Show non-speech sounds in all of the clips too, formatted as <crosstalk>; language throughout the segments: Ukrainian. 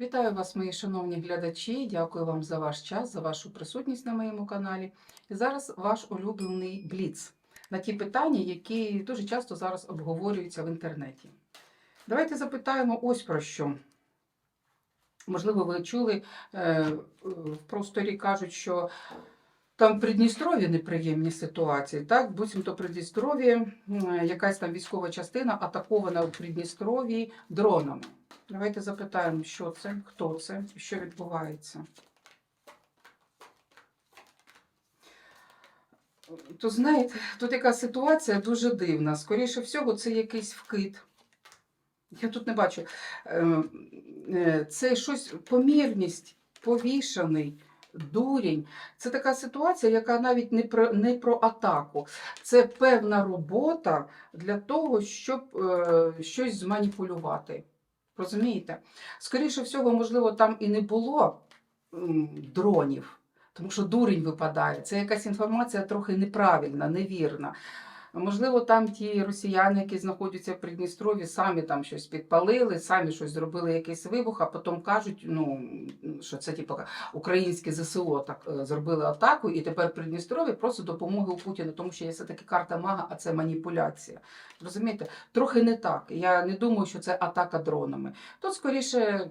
Вітаю вас, мої шановні глядачі. Дякую вам за ваш час, за вашу присутність на моєму каналі. І зараз ваш улюблений бліц на ті питання, які дуже часто зараз обговорюються в інтернеті. Давайте запитаємо ось про що. Можливо, ви чули, е, в просторі кажуть, що там в Придністров'ї неприємні ситуації. Так, буцімто Придністров'ї, м, якась там військова частина атакована в Придністров'ї дронами. Давайте запитаємо, що це, хто це, що відбувається. То знаєте, тут яка ситуація дуже дивна. Скоріше всього, це якийсь вкид. Я тут не бачу. Е, е, Це щось помірність, повішаний, дурінь. Це така ситуація, яка навіть не про, не про атаку. Це певна робота для того, щоб е, щось зманіпулювати. Розумієте? Скоріше всього, можливо, там і не було дронів, тому що дурень випадає. Це якась інформація трохи неправильна, невірна. Можливо, там ті росіяни, які знаходяться в Придністрові, самі там щось підпалили, самі щось зробили, якийсь вибух, а потім кажуть, ну що це типу українське ЗСО так е, зробили атаку, і тепер Придністрові просто допомоги у Путіна, тому що є все-таки карта мага, а це маніпуляція. Розумієте? Трохи не так. Я не думаю, що це атака дронами. Тут скоріше.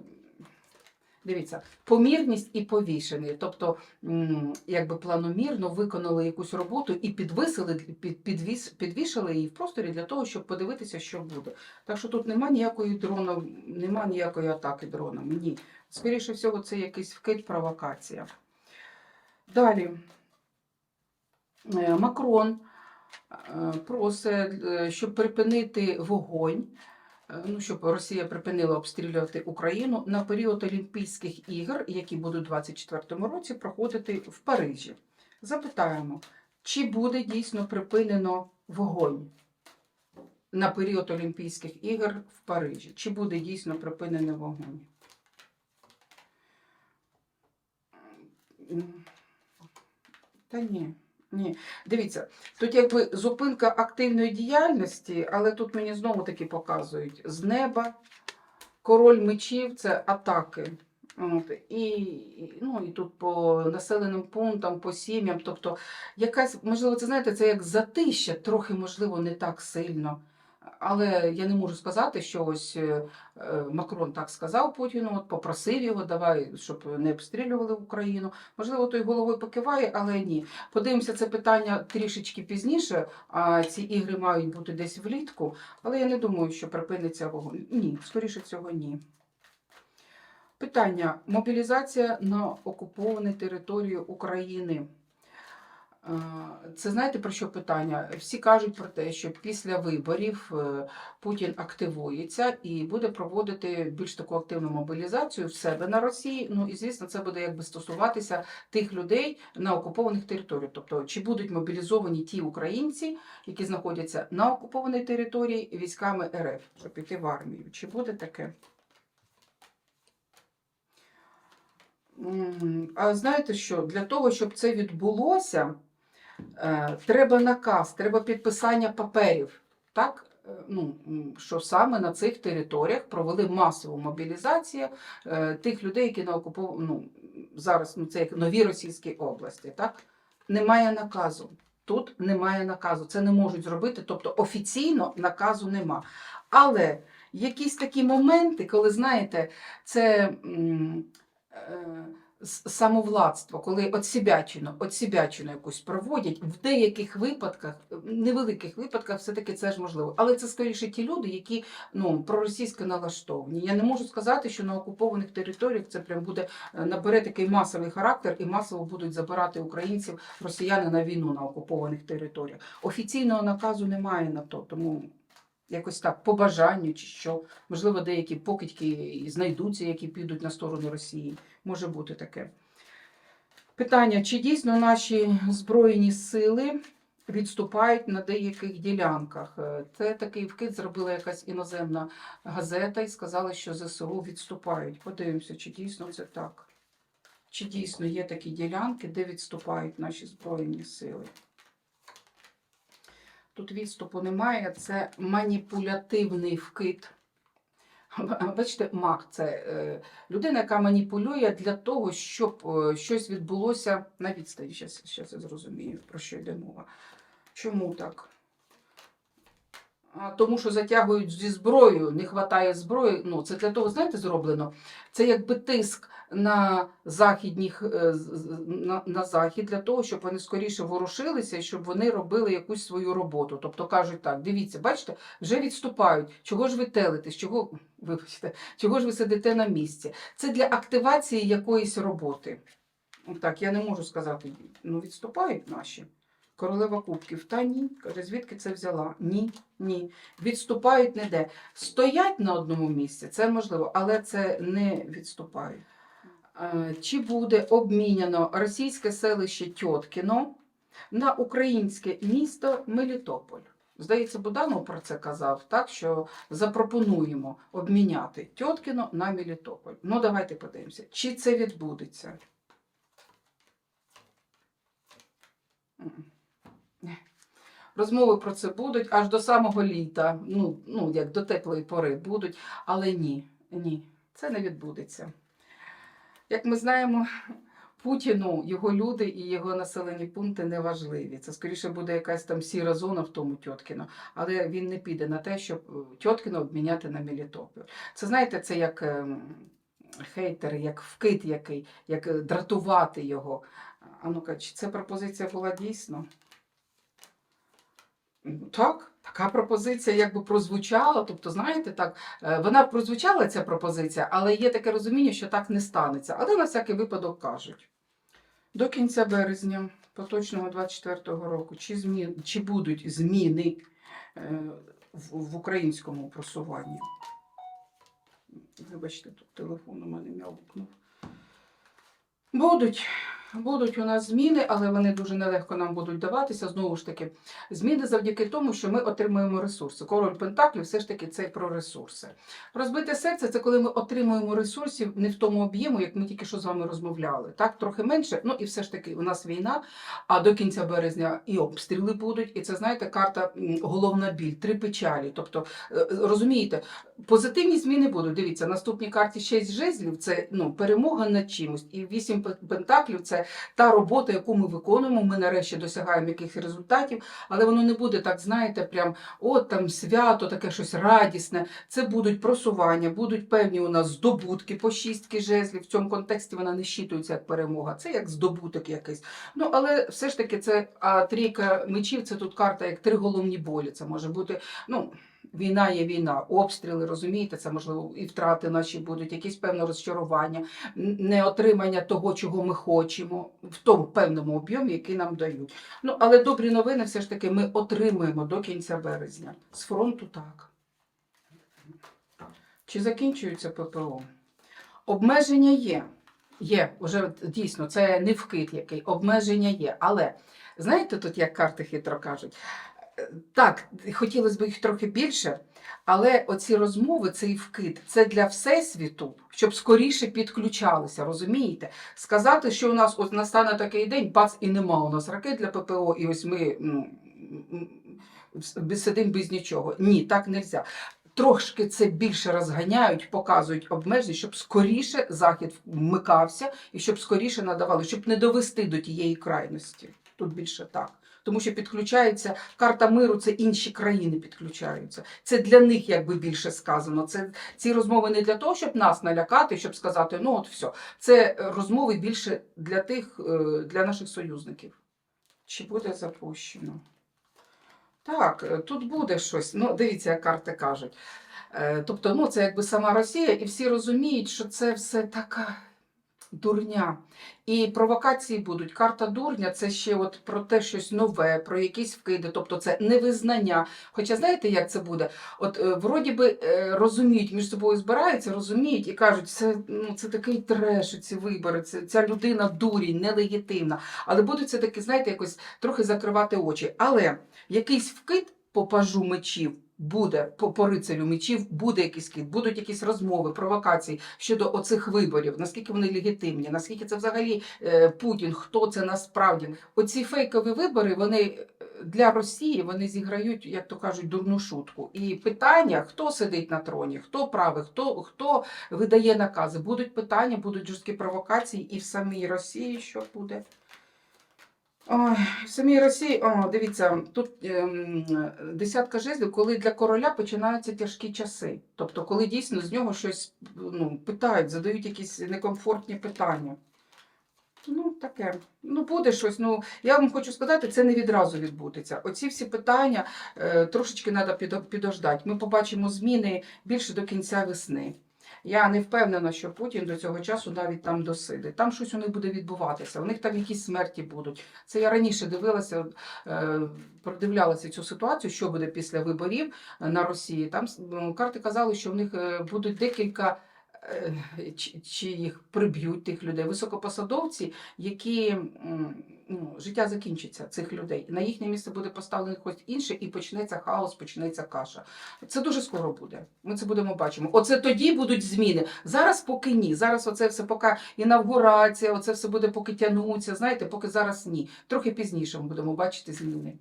Дивіться, помірність і повішений. Тобто, якби планомірно виконали якусь роботу і підвисили, під, підвіс, підвішали її в просторі для того, щоб подивитися, що буде. Так що тут нема ніякої дрона, нема ніякої атаки дронами. Ні. Скоріше всього, це якийсь вкид, провокація. Далі. Е, Макрон е, просить, е, щоб припинити вогонь, ну, щоб Росія припинила обстрілювати Україну на період Олімпійських ігор, які будуть у 2024 році проходити в Парижі. Запитаємо, чи буде дійсно припинено вогонь на період Олімпійських ігор в Парижі? Чи буде дійсно припинено вогонь? Та ні. Ні, дивіться, тут якби зупинка активної діяльності, але тут мені знову таки показують з неба, король мечів це атаки. От, і, ну, і тут по населеним пунктам, по сім'ям. Тобто, якась, можливо, це знаєте, це як затища, трохи, можливо, не так сильно. Але я не можу сказати, що ось е, е, Макрон так сказав Путіну, от попросив його, давай, щоб не обстрілювали Україну. Можливо, той головою покиває, але ні. Подивимося це питання трішечки пізніше, а ці ігри мають бути десь влітку, але я не думаю, що припиниться вогонь. Ні, скоріше всього, ні. Питання: мобілізація на окупованій території України. Е, Це знаєте про що питання? Всі кажуть про те, що після виборів е, Путін активується і буде проводити більш таку активну мобілізацію в себе на Росії. Ну і звісно, це буде якби стосуватися тих людей на окупованих територіях. Тобто, чи будуть мобілізовані ті українці, які знаходяться на окупованій території військами РФ, щоб піти в армію? Чи буде таке? А знаєте що? Для того, щоб це відбулося, треба наказ, треба підписання паперів. Так? Е, Ну, що саме на цих територіях провели масову мобілізацію е, тих людей, які на окупов... ну, зараз ну, це як нові російські області. Так? Немає наказу. Тут немає наказу. Це не можуть зробити. Тобто офіційно наказу нема. Але якісь такі моменти, коли знаєте, це. е, самовладство, коли отсібячину, отсібячину якусь проводять, в деяких випадках, в невеликих випадках, все-таки це ж можливо. Але це скоріше ті люди, які ну, проросійсько налаштовані. Я не можу сказати, що на окупованих територіях це прям буде е, набере такий масовий характер і масово будуть забирати українців, росіяни на війну на окупованих територіях. Офіційного наказу немає на то, тому. Якось так, по бажанню чи що. Можливо, деякі покидьки знайдуться, які підуть на сторону Росії. Може бути таке. Питання: чи дійсно наші Збройні сили відступають на деяких ділянках? Е, Це такий вкид зробила якась іноземна газета і сказали, що ЗСУ відступають. Подивимося, чи дійсно це так. Чи дійсно є такі ділянки, де відступають наші Збройні сили? Тут відступу немає, це маніпулятивний вкид. Бачите, маг це е, людина, яка маніпулює для того, щоб е, щось відбулося на відстані. Зараз я зрозумію, про що йде мова. Чому так? Тому що затягують зі зброєю, не вистачає зброї. Ну, це для того, знаєте, зроблено. Це якби тиск на західніх е, на, на захід для того, щоб вони скоріше ворушилися і щоб вони робили якусь свою роботу. Тобто кажуть так: дивіться, бачите, вже відступають. Чого ж ви телитесь? Чого вибачте, чого ж ви сидите на місці? Це для активації якоїсь роботи. Так, я не можу сказати, ну відступають наші. Королева кубків. Та ні. Каже, звідки це взяла? Ні, ні. Відступають не де. Стоять на одному місці, це можливо, але це не відступають. Е, Чи буде обміняно російське селище Тьоткіно на українське місто Мелітополь? Здається, Буданов про це казав, так що запропонуємо обміняти Тьоткіно на Мелітополь. Ну, давайте подивимося, чи це відбудеться. Розмови про це будуть аж до самого літа, ну, ну як до теплої пори будуть, але ні, ні, це не відбудеться. Як ми знаємо, Путіну його люди і його населені пункти не важливі. Це скоріше буде якась там сіра зона в тому Тьоткіно, але він не піде на те, щоб е, Тьоткіно обміняти на Мелітополь. Це знаєте, це як ем, хейтери, як вкид який, як е, дратувати його. А ну-ка, чи ця пропозиція була дійсно? Так, така пропозиція якби прозвучала. Тобто, знаєте, так, е, вона прозвучала ця пропозиція, але є таке розуміння, що так не станеться. Але на всякий випадок кажуть. До кінця березня поточного 24-го року, чи, змін, чи будуть зміни е, в українському просуванні? Вибачте, тут телефон у мене м'явкнув. Будуть. Будуть у нас зміни, але вони дуже нелегко нам будуть даватися. Знову ж таки, зміни завдяки тому, що ми отримуємо ресурси. Король Пентаклів все ж таки це про ресурси. Розбите серце це коли ми отримуємо ресурсів не в тому об'єму, як ми тільки що з вами розмовляли. Так, трохи менше. Ну і все ж таки у нас війна, а до кінця березня і обстріли будуть. І це знаєте, карта головна біль, три печалі. Тобто, е, розумієте, позитивні зміни будуть. Дивіться, наступній карті шість жезлів це ну, перемога над чимось. І вісім пентаклів це та робота, яку ми виконуємо. Ми нарешті досягаємо якихось результатів, але воно не буде так, знаєте, прям от там свято, таке щось радісне. Це будуть просування, будуть певні у нас здобутки по шістки жезлів. В цьому контексті вона не щитується як перемога. Це як здобуток якийсь. Ну але все ж таки, це а трійка мечів, це тут карта як три головні болі. Це може бути, ну. Війна є війна, обстріли, розумієте, це можливо і втрати наші будуть, якісь певне розчарування, н- неотримання того, чого ми хочемо, в тому певному об'ємі, який нам дають. Ну, але добрі новини все ж таки ми отримуємо до кінця березня. З фронту так. Чи закінчується ППО? Обмеження є. Є, вже дійсно, це не вкид який, обмеження є. Але знаєте, тут як карти хитро кажуть, так, хотілося б їх трохи більше, але оці розмови, цей вкид, це для всесвіту, щоб скоріше підключалися, розумієте? Сказати, що у нас от настане такий день, бац, і нема у нас ракет для ППО, і ось ми ну, сидимо без нічого. Ні, так не можна. Трошки це більше розганяють, показують обмеження, щоб скоріше захід вмикався і щоб скоріше надавали, щоб не довести до тієї крайності. Тут більше так. Тому що підключається карта миру, це інші країни підключаються. Це для них якби більше сказано. Це ці розмови не для того, щоб нас налякати, щоб сказати, ну от все. Це розмови більше для тих, е, для наших союзників. Чи буде запущено? Так, е, тут буде щось. Ну, дивіться, як карти кажуть. Е, Тобто, ну, це якби сама Росія, і всі розуміють, що це все така дурня. І провокації будуть. Карта дурня це ще от про те щось нове, про якісь вкиди, тобто це невизнання. Хоча знаєте, як це буде? От е, вроді би е, розуміють, між собою збираються, розуміють і кажуть, це, ну, це такий треш, ці вибори, це, ця людина дурінь, нелегітимна. Але будуть це таки, знаєте, якось трохи закривати очі. Але якийсь вкид по пажу мечів буде, по, по рицарю мечів буде якийсь кид, будуть якісь розмови, провокації щодо оцих виборів, наскільки вони легітимні, наскільки це взагалі е, Путін, хто це насправді. Оці фейкові вибори, вони для Росії вони зіграють, як то кажуть, дурну шутку. І питання, хто сидить на троні, хто правий, хто, хто видає накази. Будуть питання, будуть жорсткі провокації, і в самій Росії що буде? В самій Росії, о, дивіться, тут ем, десятка жезлів, коли для короля починаються тяжкі часи. Тобто, коли дійсно з нього щось ну, питають, задають якісь некомфортні питання. Ну, таке. Ну, буде щось. Ну, я вам хочу сказати, це не відразу відбудеться. Оці всі питання е, трошечки треба підождати. Ми побачимо зміни більше до кінця весни. Я не впевнена, що Путін до цього часу навіть там досидить. Там щось у них буде відбуватися. У них там якісь смерті будуть. Це я раніше дивилася, е, продивлялася цю ситуацію, що буде після виборів на Росії. Там ну, карти казали, що в них е, будуть декілька. Е, Чи, їх приб'ють тих людей, високопосадовці, які ну, життя закінчиться цих людей. На їхнє місце буде поставлений хтось інший, і почнеться хаос, почнеться каша. Це дуже скоро буде. Ми це будемо бачимо. Оце тоді будуть зміни. Зараз поки ні. Зараз оце все поки інавгурація, оце все буде поки тягнуться. Знаєте, поки зараз ні. Трохи пізніше ми будемо бачити зміни.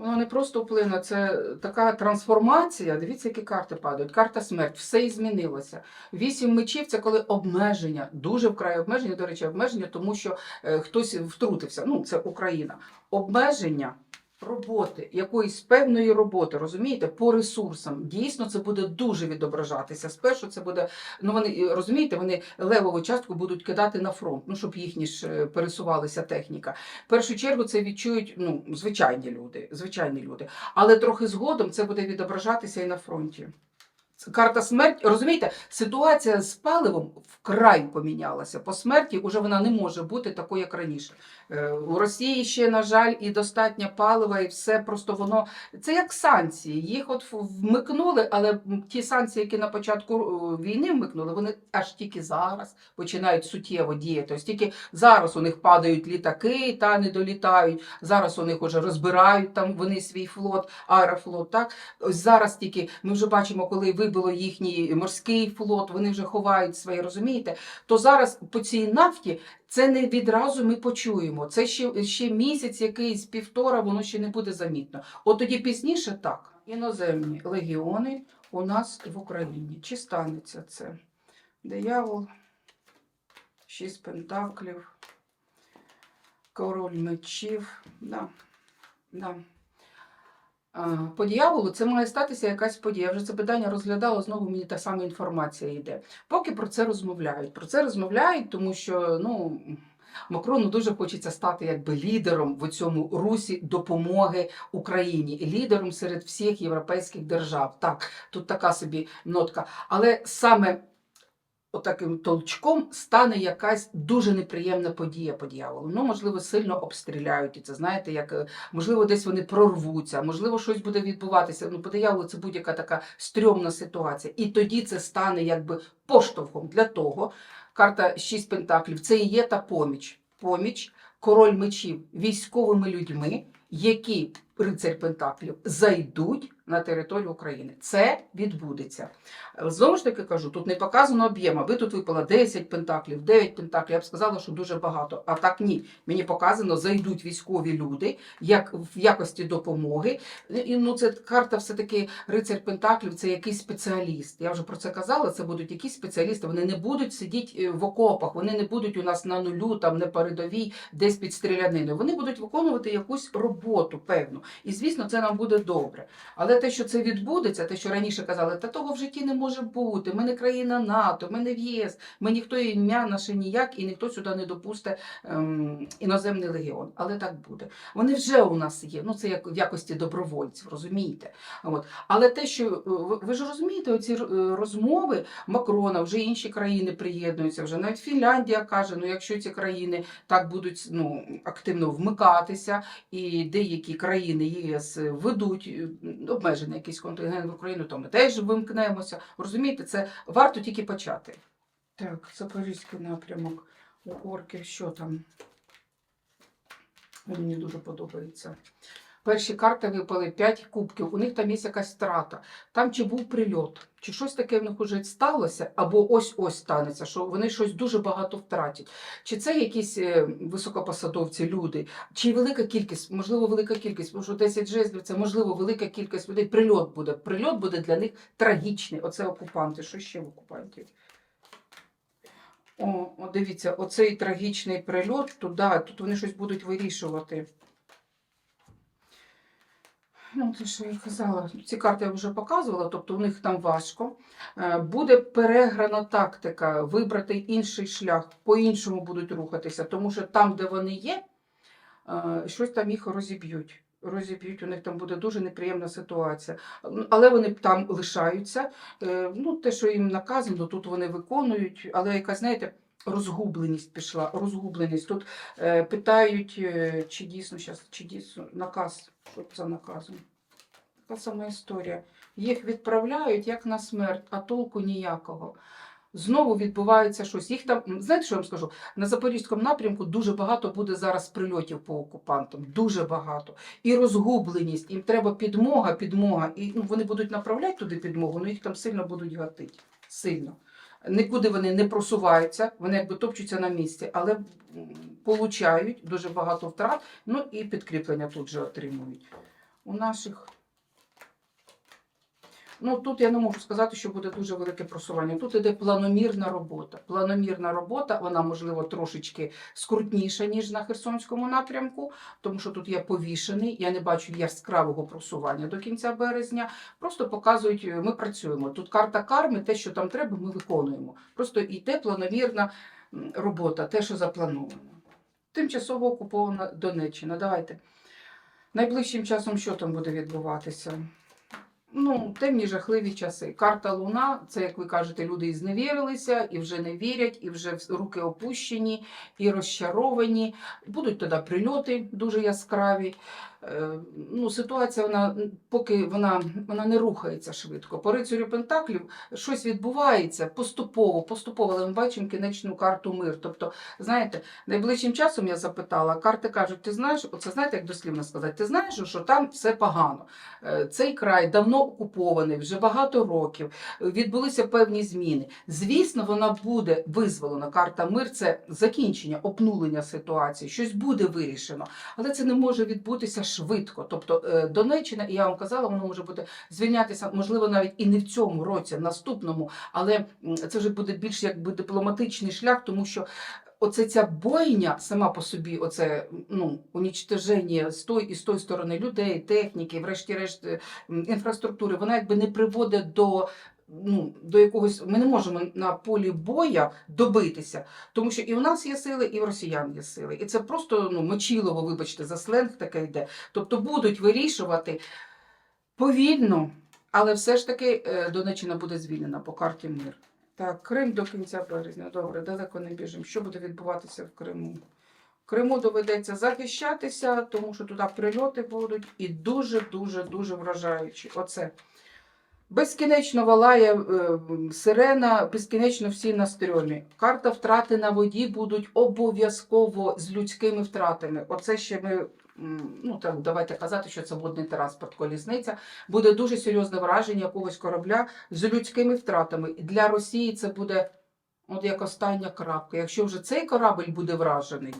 Воно не просто вплине, це така трансформація. Дивіться, які карти падають. Карта смерть, все і змінилося. Вісім мечів це коли обмеження, дуже вкрай обмеження, до речі, обмеження, тому що е, хтось втрутився. Ну, це Україна. Обмеження роботи, якоїсь певної роботи, розумієте, по ресурсам. Дійсно, це буде дуже відображатися. Спершу це буде, ну вони е, розумієте, вони левову частку будуть кидати на фронт, ну щоб їхні ж пересувалася пересувалися техніка. В першу чергу це відчують ну, звичайні люди, звичайні люди. Але трохи згодом це буде відображатися і на фронті. Карта смерті, розумієте, ситуація з паливом вкрай помінялася. По смерті вже вона не може бути такою, як раніше. Е, У Росії ще, на жаль, і достатньо палива, і все просто воно. Це як санкції. Їх от вмикнули, але ті санкції, які на початку е, війни вмикнули, вони аж тільки зараз починають суттєво діяти. Ось тільки зараз у них падають літаки та не долітають. Зараз у них вже розбирають там вони свій флот, аерофлот. Так ось зараз тільки ми вже бачимо, коли вибило їхній морський флот, вони вже ховають своє, розумієте? То зараз по цій нафті це не відразу ми почуємо. Це ще, ще місяць, якийсь півтора, воно ще не буде замітно. От тоді пізніше так. Іноземні легіони у нас в Україні. Чи станеться це? Диявол, шість пентаклів, король мечів. Да. Да. По дьяволу це має статися якась подія. Вже це питання розглядала, знову мені та сама інформація йде. Поки про це розмовляють. Про це розмовляють, тому що ну, Макрону дуже хочеться стати якби лідером в цьому русі допомоги Україні, лідером серед всіх європейських держав. Так, тут така собі нотка. Але саме отаким толчком стане якась дуже неприємна подія по дьяволу. Ну, можливо, сильно обстріляють. І це знаєте, як е, можливо, десь вони прорвуться, можливо, щось буде відбуватися. Ну, по дияволу це будь-яка така стрьомна ситуація. І тоді це стане якби поштовхом для того. Карта шість пентаклів це і є та поміч. Поміч, король мечів військовими людьми, які рицарь Пентаклів зайдуть на територію України. Це відбудеться. Знову ж таки кажу, тут не показано об'єм. Аби тут випало 10 пентаклів, 9 пентаклів. Я б сказала, що дуже багато. А так ні. Мені показано, зайдуть військові люди як в якості допомоги. І ну це карта, все-таки рицар Пентаклів, це якийсь спеціаліст. Я вже про це казала. Це будуть якісь спеціалісти. Вони не будуть сидіти в окопах, вони не будуть у нас на нулю, там не передовій, десь під стріляниною. Вони будуть виконувати якусь роботу певну. І звісно, це нам буде добре. Але те, що це відбудеться, те, що раніше казали, та того в житті не може бути. Ми не країна НАТО, ми не в ЄС, ми ніхто ім'я наше ніяк, і ніхто сюди не допусте ем, іноземний легіон. Але так буде. Вони вже у нас є. Ну це як в якості добровольців, розумієте? От. Але те, що е, ви, ви ж розумієте, оці е, розмови Макрона, вже інші країни приєднуються, вже навіть Фінляндія каже, ну якщо ці країни так будуть ну, активно вмикатися, і деякі країни ЄС ведуть е, обмежений якийсь контингент в Україну, то ми теж вимкнемося. Розумієте, це варто тільки почати. Так, Запорізький напрямок у орків, що там? Мені дуже подобається. Перші карти випали 5 кубків, у них там є якась страта, там чи був прильот, чи щось таке в них уже сталося, або ось-ось станеться, що вони щось дуже багато втратять. Чи це якісь е, високопосадовці, люди, чи велика кількість, можливо, велика кількість, тому що 10 жезлів це можливо велика кількість людей. Прильот буде. Прильот буде для них трагічний. Оце окупанти. Що ще в окупантів? О, дивіться, оцей трагічний прильот туди, тут вони щось будуть вирішувати. Ну, те, що я казала, ці карти я вже показувала, тобто у них там важко. Е, Буде переграна тактика, вибрати інший шлях, по-іншому будуть рухатися, тому що там, де вони є, е, щось там їх розіб'ють. Розіб'ють, у них там буде дуже неприємна ситуація. Але вони там лишаються. Е, Ну, те, що їм наказано, тут вони виконують, але якась, знаєте, розгубленість пішла. Розгубленість. Тут е, питають, е, чи дійсно щас, чи дійсно наказ, що за наказом. Така сама історія. Їх відправляють як на смерть, а толку ніякого. Знову відбувається щось. Їх там, знаєте, що я вам скажу? На Запорізькому напрямку дуже багато буде зараз прильотів по окупантам. Дуже багато. І розгубленість. Їм треба підмога, підмога. І ну, вони будуть направляти туди підмогу, але їх там сильно будуть гатити. Сильно. Нікуди вони не просуваються, вони якби топчуться на місці, але получають дуже багато втрат, ну і підкріплення тут же отримують. У наших. Ну, тут я не можу сказати, що буде дуже велике просування. Тут іде планомірна робота. Планомірна робота, вона, можливо, трошечки скрутніша, ніж на Херсонському напрямку, тому що тут є повішений. Я не бачу яскравого просування до кінця березня. Просто показують, е, ми працюємо. Тут карта карми, те, що там треба, ми виконуємо. Просто йде планомірна робота, те, що заплановано. Тимчасово окупована Донеччина. Давайте. Найближчим часом що там буде відбуватися? Ну, темні жахливі часи. Карта Луна, це, як ви кажете, люди і зневірилися, і вже не вірять, і вже руки опущені, і розчаровані. Будуть тоді прильоти дуже яскраві. Е, Ну, ситуація, вона, поки вона, вона не рухається швидко. По рицарю Пентаклів щось відбувається поступово, поступово, але ми бачимо кінечну карту мир. Тобто, знаєте, найближчим часом я запитала, карти кажуть, ти знаєш, оце знаєте, як дослівно сказати, ти знаєш, що там все погано. Е, Цей край давно окупований, вже багато років. Відбулися певні зміни. Звісно, вона буде визволена. Карта мир це закінчення, обнулення ситуації. Щось буде вирішено, але це не може відбутися швидко. Тобто е, Донеччина, і я вам казала, воно може бути звільнятися, можливо, навіть і не в цьому році, в наступному, але це вже буде більш якби дипломатичний шлях, тому що. Оце ця бойня сама по собі, оце ну унічтоження з тої і з тої сторони людей, техніки, врешті-решт е, інфраструктури, вона якби не приводить до. Ну, до якогось ми не можемо на полі боя добитися, тому що і в нас є сили, і в росіян є сили. І це просто ну, мочілово, вибачте, за сленг таке йде. Тобто будуть вирішувати повільно, але все ж таки е, Донеччина буде звільнена по карті мир. Так, Крим до кінця березня. Добре, далеко не біжимо. Що буде відбуватися в Криму? Криму доведеться захищатися, тому що туди прильоти будуть і дуже, дуже, дуже вражаючі. Оце. Безкінечно валає е, сирена, безкінечно всі на стрьомі. Карта втрати на воді будуть обов'язково з людськими втратами. Оце ще ми, ну так, давайте казати, що це водний транспорт, колісниця. Буде дуже серйозне враження якогось корабля з людськими втратами. І Для Росії це буде от як остання крапка. Якщо вже цей корабль буде вражений,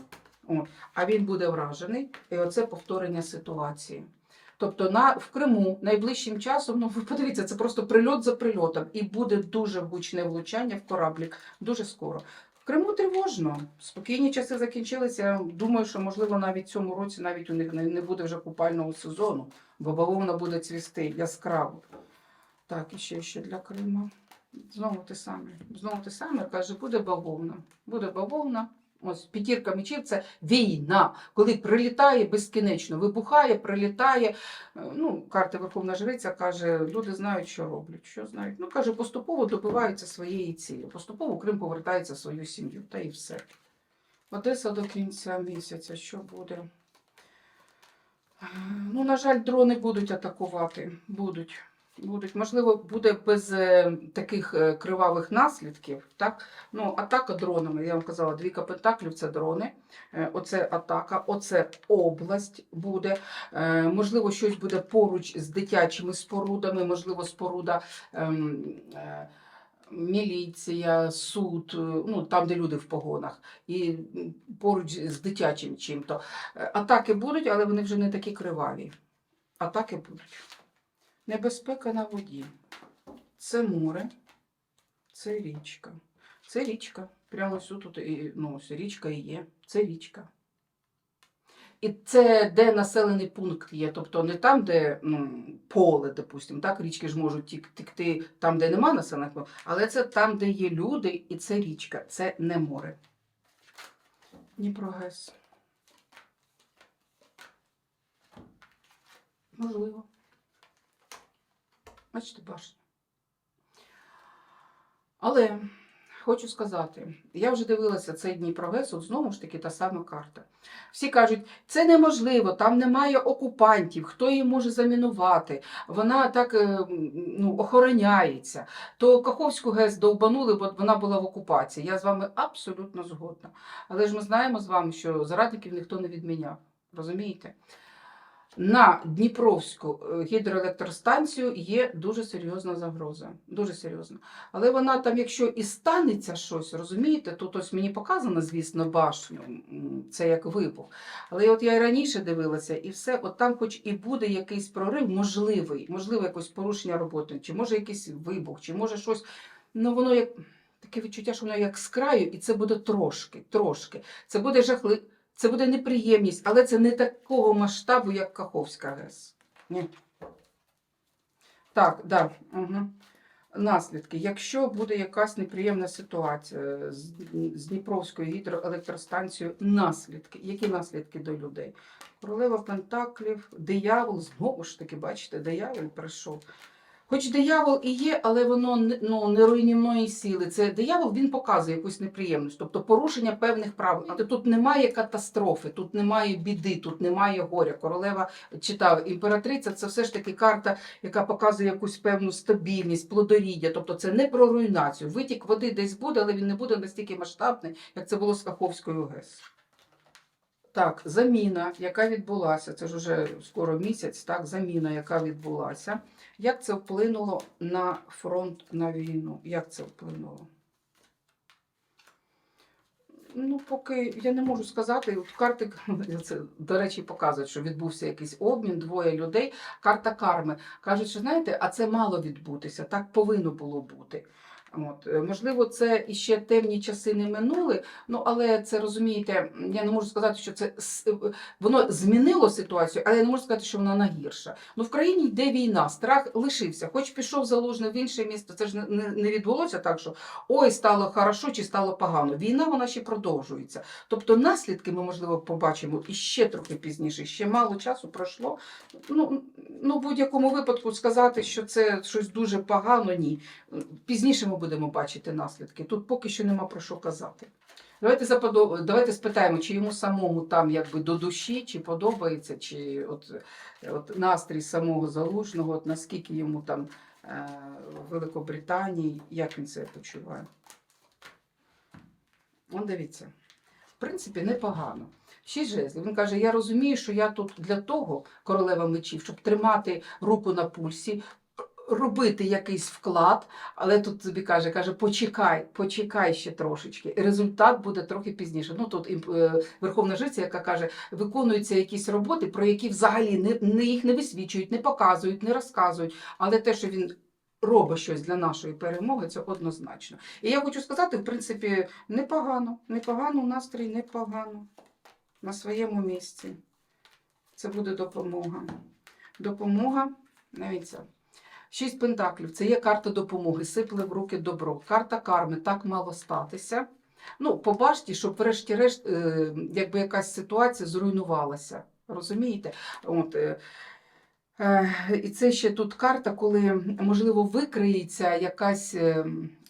от, а він буде вражений, і оце повторення ситуації. Тобто на, в Криму найближчим часом, ну ви подивіться, це просто прильот за прильотом, і буде дуже гучне влучання в кораблі дуже скоро. В Криму тривожно. Спокійні часи закінчилися. Думаю, що можливо навіть цьому році навіть у них не, буде вже купального сезону, бо бавовна буде цвісти яскраво. Так, і ще, ще для Криму. Знову те саме. Знову те саме каже, буде бавовна. Буде бавовна. Ось п'ятірка мечів це війна, коли прилітає безкінечно, вибухає, прилітає. Е, Ну, карта Верховна Жриця каже, люди знають, що роблять. Що знають? Ну, каже, поступово добиваються своєї цілі. Поступово Крим повертається в свою сім'ю, та і все. Одеса до кінця місяця, що буде? Е, Ну, на жаль, дрони будуть атакувати. Будуть. Будуть, можливо, буде без е, таких е, кривавих наслідків. Так? Ну, атака дронами. Я вам казала, двійка пентаклів це дрони. Е, Оце атака, оце область буде. Можливо, щось буде поруч з дитячими спорудами, можливо, споруда. ем, Міліція, суд, ну там, де люди в погонах, і поруч з дитячим чим-то. Атаки будуть, але вони вже не такі криваві. Атаки будуть. Небезпека на воді. Це море, це річка. Це річка. Прямо ось тут ну, ось річка і є. Це річка. І це де населений пункт є. Тобто не там, де ну, поле, допустимо, так, річки ж можуть тік- тікти там, де нема населених пунктів, але це там, де є люди, і це річка, це не море. Дніпрогес. Можливо. Бачите, башня. Але хочу сказати, я вже дивилася цей Дніпрогес, от знову ж таки та сама карта. Всі кажуть, це неможливо, там немає окупантів, хто її може замінувати, вона так е, ну, охороняється. То Каховську ГЕС довбанули, бо вона була в окупації. Я з вами абсолютно згодна. Але ж ми знаємо з вами, що зрадників ніхто не відміняв. Розумієте? На Дніпровську е, гідроелектростанцію є дуже серйозна загроза. Дуже серйозна. Але вона там, якщо і станеться щось, розумієте, тут ось мені показано, звісно, башню, це як вибух. Але от я і раніше дивилася, і все, от там, хоч і буде якийсь прорив, можливий, можливо, якось порушення роботи, чи може якийсь вибух, чи може щось. Ну воно як таке відчуття, що воно як з краю, і це буде трошки, трошки. Це буде жахливо. Це буде неприємність, але це не такого масштабу, як Каховська ГЕС. Ні. Так, да. Угу. Наслідки. Якщо буде якась неприємна ситуація з, з Дніпровською гідроелектростанцією, наслідки. Які наслідки до людей? Королева Пентаклів, диявол, знову ж таки, бачите, диявол прийшов. Хоч диявол і є, але воно ну, не руйнівної сили. Це диявол він показує якусь неприємність, тобто порушення певних правил. Тут немає катастрофи, тут немає біди, тут немає горя. Королева читав імператриця. Це все ж таки карта, яка показує якусь певну стабільність, плодоріддя. Тобто це не про руйнацію. Витік води десь буде, але він не буде настільки масштабний, як це було з Каховською ГЕС. Так, заміна, яка відбулася, це ж уже скоро місяць, так, заміна, яка відбулася. Як це вплинуло на фронт на війну? Як це вплинуло? Ну, поки я не можу сказати. От карти, <laughs> це, до речі, показують, що відбувся якийсь обмін, двоє людей. Карта карми. Кажуть, що знаєте, а це мало відбутися, так повинно було бути. От, е, можливо, це іще темні часи не минули, ну але це розумієте, я не можу сказати, що це е, воно змінило ситуацію, але я не можу сказати, що вона нагірша. Ну в країні йде війна, страх лишився. Хоч пішов залужний в інше місто, це ж не, відбулося так, що ой, стало хорошо чи стало погано. Війна вона ще продовжується. Тобто наслідки ми, можливо, побачимо і ще трохи пізніше, ще мало часу пройшло. Ну, ну в будь-якому випадку сказати, що це щось дуже погано, ні. Пізніше ми будемо бачити наслідки. Тут поки що нема про що казати. Давайте заподо... давайте спитаємо, чи йому самому там якби до душі, чи подобається, чи от, от настрій самого залужного, от наскільки йому там е, в Великобританії, як він себе почуває. Он дивіться. В принципі, непогано. Шість жезлів. Він каже: Я розумію, що я тут для того, королева мечів, щоб тримати руку на пульсі, робити якийсь вклад, але тут тобі каже, каже, почекай, почекай ще трошечки. Результат буде трохи пізніше. Ну тут е, верховна жриця, яка каже, виконуються якісь роботи, про які взагалі не, не їх не висвічують, не показують, не розказують. Але те, що він робить щось для нашої перемоги, це однозначно. І я хочу сказати, в принципі, непогано, непогано настрій, непогано на своєму місці. Це буде допомога. Допомога, дивіться. Шість пентаклів це є карта допомоги, сипле в руки добро. Карта карми так мало статися. Ну, побачте, щоб врешті-решт, е, якби якась ситуація зруйнувалася. Розумієте? От, е, е, і це ще тут карта, коли, можливо, викриється якась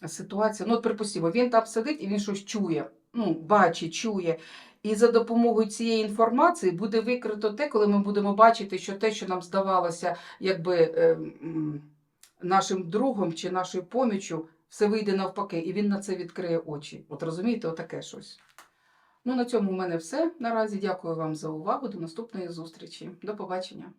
ситуація. Ну, от, припустимо, він там сидить і він щось чує, ну, бачить, чує. І за допомогою цієї інформації буде викрито те, коли ми будемо бачити, що те, що нам здавалося, якби. е, нашим другом чи нашою поміччю все вийде навпаки, і він на це відкриє очі. От розумієте, отаке щось. Ну, на цьому в мене все. Наразі дякую вам за увагу. До наступної зустрічі. До побачення.